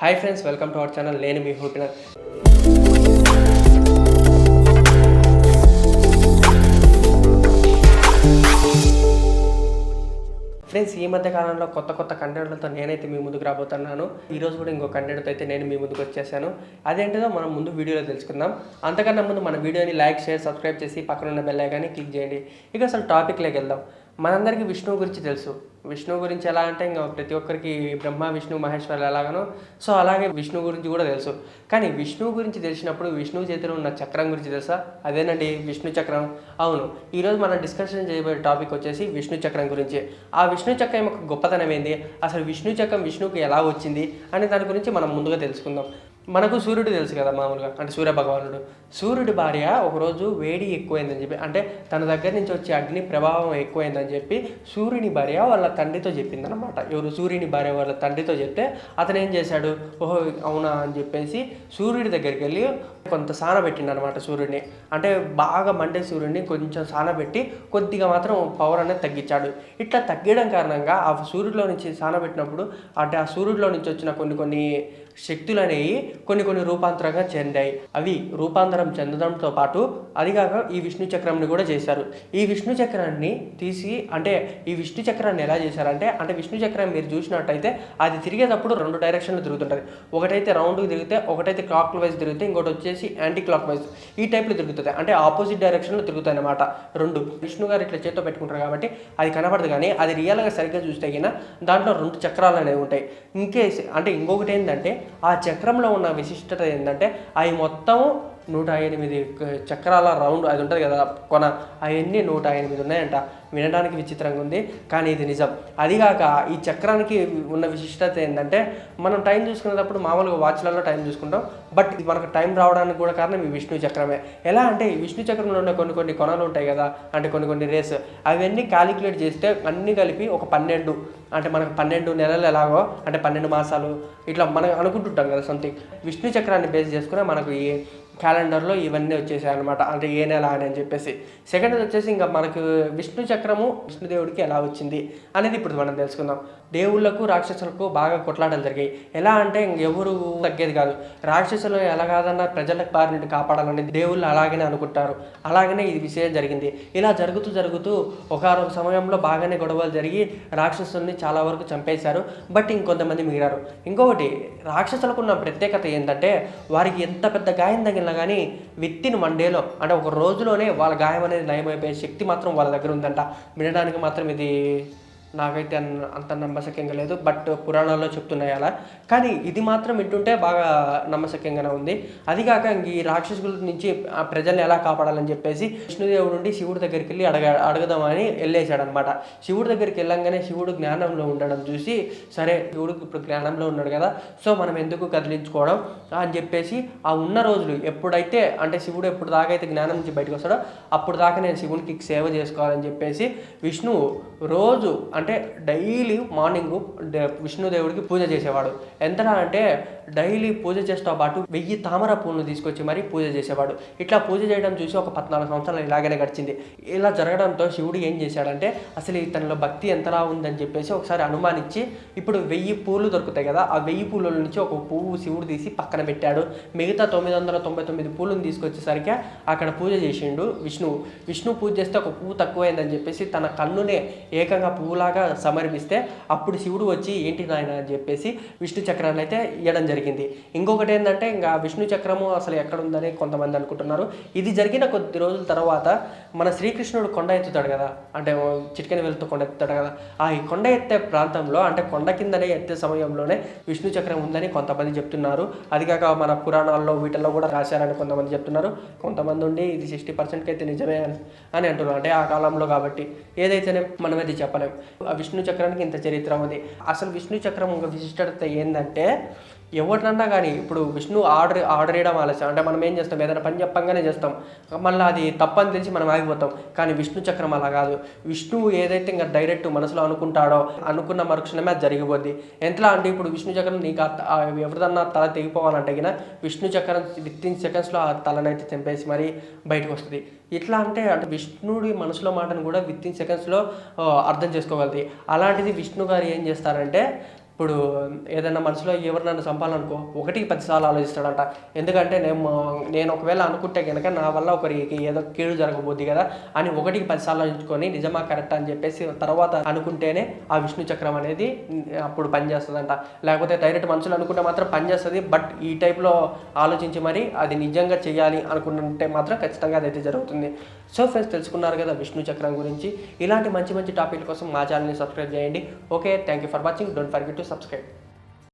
Hi friends welcome to our channel నేను మీ హోపిన friends ఈ మధ్య కాలంలో కొత్త కొత్త కంటెంట్లతో నేనైతే మీ ముందుకు రాబోతున్నాను. ఈరోజు కూడా ఇంకో కంటెంట్తో అయితే నేను మీ ముందుకు వచ్చేసాను. అదేంటిదో మనం ముందు వీడియోలో తెలుసుకుందాం. అంతకన్నా ముందు మన వీడియోని లైక్ షేర్ సబ్స్క్రైబ్ చేసి పక్కన ఉన్న బెల్ ఐకాన్ని క్లిక్ చేయండి. ఇక అసలు టాపిక్లోకి వెళ్దాం. మనందరికీ విష్ణువు గురించి తెలుసు. విష్ణువు గురించి ఎలా అంటే ఇంకా ప్రతి ఒక్కరికి బ్రహ్మ విష్ణు మహేశ్వరులు ఎలాగనో సో అలాగే విష్ణు గురించి కూడా తెలుసు. కానీ విష్ణువు గురించి తెలిసినప్పుడు విష్ణువు చేతిలో ఉన్న చక్రం గురించి తెలుసా? అదేనండి విష్ణు చక్రం. అవును. ఈరోజు మనం డిస్కషన్ చేయబోయే టాపిక్ వచ్చేసి విష్ణు చక్రం గురించి. ఆ విష్ణు చక్రం యొక్క గొప్పతనం ఏంది? అసలు విష్ణు చక్రం విష్ణువుకి ఎలా వచ్చింది? అనే దాని గురించి మనం ముందుగా తెలుసుకుందాం. మనకు సూర్యుడు తెలుసు కదా మామూలుగా అంటే సూర్య భగవానుడు. సూర్యుడి భార్య ఒకరోజు వేడి ఎక్కువైందని చెప్పి అంటే తన దగ్గర నుంచి వచ్చే అగ్ని ప్రభావం ఎక్కువైందని చెప్పి సూర్యుని భార్య వాళ్ళ తండ్రితో చెప్పిందనమాట ఎవరు? సూర్యుని భార్య వాళ్ళ తండ్రితో చెప్తే అతను ఏం చేశాడు? ఓహో అవునా అని చెప్పేసి సూర్యుడి దగ్గరికి వెళ్ళి కొంత సాన అనమాట సూర్యుడిని. అంటే బాగా మండే సూర్యుడిని కొంచెం సానబెట్టి కొద్దిగా మాత్రం పవర్ అనేది తగ్గించాడు. ఇట్లా తగ్గడం కారణంగా ఆ సూర్యుడిలో నుంచి సానబెట్టినప్పుడు అంటే ఆ సూర్యుడిలో నుంచి వచ్చిన కొన్ని కొన్ని శక్తులు అనేవి కొన్ని కొన్ని రూపాంతరంగా చెందాయి. అవి రూపాంతరం చెందడంతో పాటు అదిగాక ఈ విష్ణు చక్రంని కూడా చేశారు. ఈ విష్ణు చక్రాన్ని తీసి అంటే ఈ విష్ణు చక్రాన్ని ఎలా చేశారంటే అంటే విష్ణు చక్రం మీరు చూసినట్టయితే అది తిరిగేటప్పుడు రెండు డైరెక్షన్లు తిరుగుతుంటుంది. ఒకటైతే రౌండ్కి తిరిగితే ఒకటైతే క్లాక్ వైజ్ తిరిగితే ఇంకోటి వచ్చేసి యాంటీ క్లాక్ వైజ్ ఈ టైప్లో తిరుగుతుంది. అంటే ఆపోజిట్ డైరెక్షన్లో తిరుగుతాయి అన్నమాట రెండు. విష్ణు గారు ఇట్లా చేత్తో పెట్టుకుంటారు కాబట్టి అది కనపడదు కానీ అది రియల్గా సరిగ్గా చూస్తే దాంట్లో రెండు చక్రాలు అనేవి ఉంటాయి. ఇంకేసి అంటే ఇంకొకటి ఏంటంటే ఆ చక్రంలో ఉన్న విశిష్టత ఏంటంటే అవి మొత్తం నూట ఎనిమిది చక్రాల రౌండ్ అది ఉంటుంది కదా కొన అవన్నీ నూట ఎనిమిది ఉన్నాయంట. వినడానికి విచిత్రంగా ఉంది కానీ ఇది నిజం. అదిగాక ఈ చక్రానికి ఉన్న విశిష్టత ఏంటంటే మనం టైం చూసుకునేటప్పుడు మామూలుగా వాచ్లలో టైం చూసుకుంటాం బట్ ఇది మనకు టైం రావడానికి కూడా కారణం ఈ విష్ణు చక్రమే. ఎలా అంటే ఈ విష్ణు చక్రంలో ఉన్న కొన్ని కొన్ని కొనలు ఉంటాయి కదా అంటే కొన్ని కొన్ని రేస్ అవన్నీ క్యాలిక్యులేట్ చేస్తే అన్నీ కలిపి ఒక పన్నెండు అంటే మనకు పన్నెండు నెలలు ఎలాగో అంటే పన్నెండు మాసాలు ఇట్లా మనం అనుకుంటుంటాం కదా సంథింగ్ విష్ణు చక్రాన్ని బేస్ చేసుకుని మనకు ఈ క్యాలెండర్లో ఇవన్నీ వచ్చేసాయి అనమాట అంటే ఏ నెల అని అని చెప్పేసి. సెకండ్ వచ్చేసి ఇంకా మనకు విష్ణు చక్రము విష్ణుదేవుడికి ఎలా వచ్చింది అనేది ఇప్పుడు మనం తెలుసుకుందాం. దేవుళ్ళకు రాక్షసులకు బాగా కొట్లాటలు జరిగాయి. ఎలా అంటే ఇంక ఎవరు తగ్గేది కాదు. రాక్షసులు ఎలా కాదన్నా ప్రజలకు బారి నుండి కాపాడాలని దేవుళ్ళు అలాగనే అనుకుంటారు. అలాగనే ఇది విషయం జరిగింది. ఇలా జరుగుతూ జరుగుతూ ఒకనొక సమయంలో బాగానే గొడవలు జరిగి రాక్షసుల్ని చాలా వరకు చంపేశారు. బట్ ఇంకొంతమంది మిగిలారు. ఇంకొకటి రాక్షసులకు ఉన్న ప్రత్యేకత ఏంటంటే వారికి ఎంత పెద్ద గాయం తగిలినా కానీ ఇన్ వన్ డేలో అంటే ఒక రోజులోనే వాళ్ళ గాయం అనేది నయమైపోయే శక్తి మాత్రం వాళ్ళ దగ్గర ఉందంట. వినడానికి మాత్రం ఇది నాకైతే అంత నమ్మశక్యంగా లేదు. బట్ పురాణాల్లో చెప్తున్నాయి అలా. కానీ ఇది మాత్రం వింటుంటే బాగా నమ్మశక్యంగానే ఉంది. అదిగాక ఈ రాక్షసుల నుంచి ఆ ప్రజల్ని ఎలా కాపాడాలని చెప్పేసి విష్ణుదేవుడు నుండి శివుడి దగ్గరికి వెళ్ళి అడగ అడగదామని వెళ్ళేశాడు అనమాట శివుడి దగ్గరికి వెళ్ళంగానే శివుడు జ్ఞానంలో ఉండడం చూసి సరే శివుడు ఇప్పుడు జ్ఞానంలో ఉన్నాడు కదా సో మనం ఎందుకు కదిలించుకోవడం అని చెప్పేసి ఆ ఉన్న రోజులు ఎప్పుడైతే అంటే శివుడు ఎప్పుడు దాకా అయితే జ్ఞానం నుంచి బయటకు వస్తాడో అప్పుడు దాకా నేను శివునికి సేవ చేసుకోవాలని చెప్పేసి విష్ణువు రోజు అంటే డైలీ మార్నింగ్ విష్ణుదేవుడికి పూజ చేసేవాడు. ఎంతలా అంటే డైలీ పూజ చేస్తూ పాటు వెయ్యి తామర పూలను తీసుకొచ్చి మరీ పూజ చేసేవాడు. ఇట్లా పూజ చేయడం చూసి ఒక పద్నాలుగు సంవత్సరాలు ఇలాగనే గడిచింది. ఇలా జరగడంతో శివుడు ఏం చేశాడంటే అసలు ఇతనిలో భక్తి ఎంతలా ఉందని చెప్పేసి ఒకసారి అనుమానించి ఇప్పుడు వెయ్యి పూలు దొరుకుతాయి కదా ఆ వెయ్యి పూల నుంచి ఒక పువ్వు శివుడు తీసి పక్కన పెట్టాడు. మిగతా తొమ్మిది వందల తొంభై తొమ్మిది పూలను తీసుకొచ్చేసరికి అక్కడ పూజ చేసిండు విష్ణువు. విష్ణు పూజ చేస్తే ఒక పువ్వు తక్కువైందని చెప్పేసి తన కన్నునే ఏకంగా పువ్వులాగా సమర్పిస్తే అప్పుడు శివుడు వచ్చి ఏంటి నాయన? అని చెప్పేసి విష్ణు చక్రాన్ని అయితే ఇవ్వడం జరిగింది. ఇంకొకటి ఏంటంటే ఇంకా విష్ణు చక్రము అసలు ఎక్కడ ఉందని కొంతమంది అనుకుంటున్నారు. ఇది జరిగిన కొద్ది రోజుల తర్వాత మన శ్రీకృష్ణుడు కొండ ఎత్తుతాడు కదా. అంటే చిటికెన వెళ్తూ కొండ ఎత్తుతాడు కదా. ఆ ఈ కొండ ఎత్తే ప్రాంతంలో అంటే కొండ కిందనే ఎత్తే సమయంలోనే విష్ణు చక్రం ఉందని కొంతమంది చెప్తున్నారు. అది కాక మన పురాణాల్లో వీటిల్లో కూడా రాశారని కొంతమంది చెప్తున్నారు. కొంతమంది ఉండి ఇది సిక్స్టీ పర్సెంట్కి అయితే నిజమే అని అని అంటున్నారు. అంటే ఆ కాలంలో కాబట్టి ఏదైతేనే మనం అది చెప్పలేం. ఆ విష్ణు చక్రానికి ఇంత చరిత్ర ఉంది. అసలు విష్ణు చక్రం ఒక విశిష్టత ఏంటంటే ఎవరినన్నా కానీ ఇప్పుడు విష్ణు ఆర్డర్ ఆర్డర్ వేయడం ఆలస్యం. అంటే మనం ఏం చేస్తాం? ఏదైనా పని చెప్పంగానే చేస్తాం. మళ్ళీ అది తప్పని తెలిసి మనం ఆగిపోతాం. కానీ విష్ణు చక్రం అలా కాదు. విష్ణువు ఏదైతే ఇంకా డైరెక్ట్ మనసులో అనుకుంటాడో అనుకున్న మరుక్షణమే అది జరిగిపోద్ది. ఎంతలా అంటే ఇప్పుడు విష్ణు చక్రం నీకు ఎవరిదన్నా తల తెగిపోవాలంటే గిన విష్ణు చక్రం విత్ ఇన్ సెకండ్స్లో ఆ తలనైతే చంపేసి మరీ బయటకు వస్తుంది. ఎట్లా అంటే అంటే విష్ణుడి మనసులో మాటను కూడా విత్ ఇన్ సెకండ్స్లో అర్థం చేసుకోగలది. అలాంటిది విష్ణు గారు ఏం చేస్తారంటే ఇప్పుడు ఏదైనా మనసులో ఎవరినైనా నన్ను చంపాలనుకో ఒకటికి పదిసార్లు ఆలోచిస్తాడంట. ఎందుకంటే నేను నేను ఒకవేళ అనుకుంటే కనుక నా వల్ల ఒకరికి ఏదో కీడు జరగబోద్ది కదా అని ఒకటికి పదిసార్లు ఆలోచించుకొని నిజమా కరెక్ట్ అని చెప్పేసి తర్వాత అనుకుంటేనే ఆ విష్ణు చక్రం అనేది అప్పుడు పనిచేస్తుందంట. లేకపోతే డైరెక్ట్ మనుషులు అనుకుంటే మాత్రం పనిచేస్తుంది. బట్ ఈ టైప్లో ఆలోచించి మరి అది నిజంగా చేయాలి అనుకుంటే మాత్రం ఖచ్చితంగా అదైతే జరుగుతుంది. సో ఫ్రెండ్స్ తెలుసుకున్నారు కదా విష్ణు చక్రం గురించి. ఇలాంటి మంచి మంచి టాపిక్ కోసం మా ఛానల్ని సబ్స్క్రైబ్ చేయండి. Okay thank you for watching. Don't forget to subscribe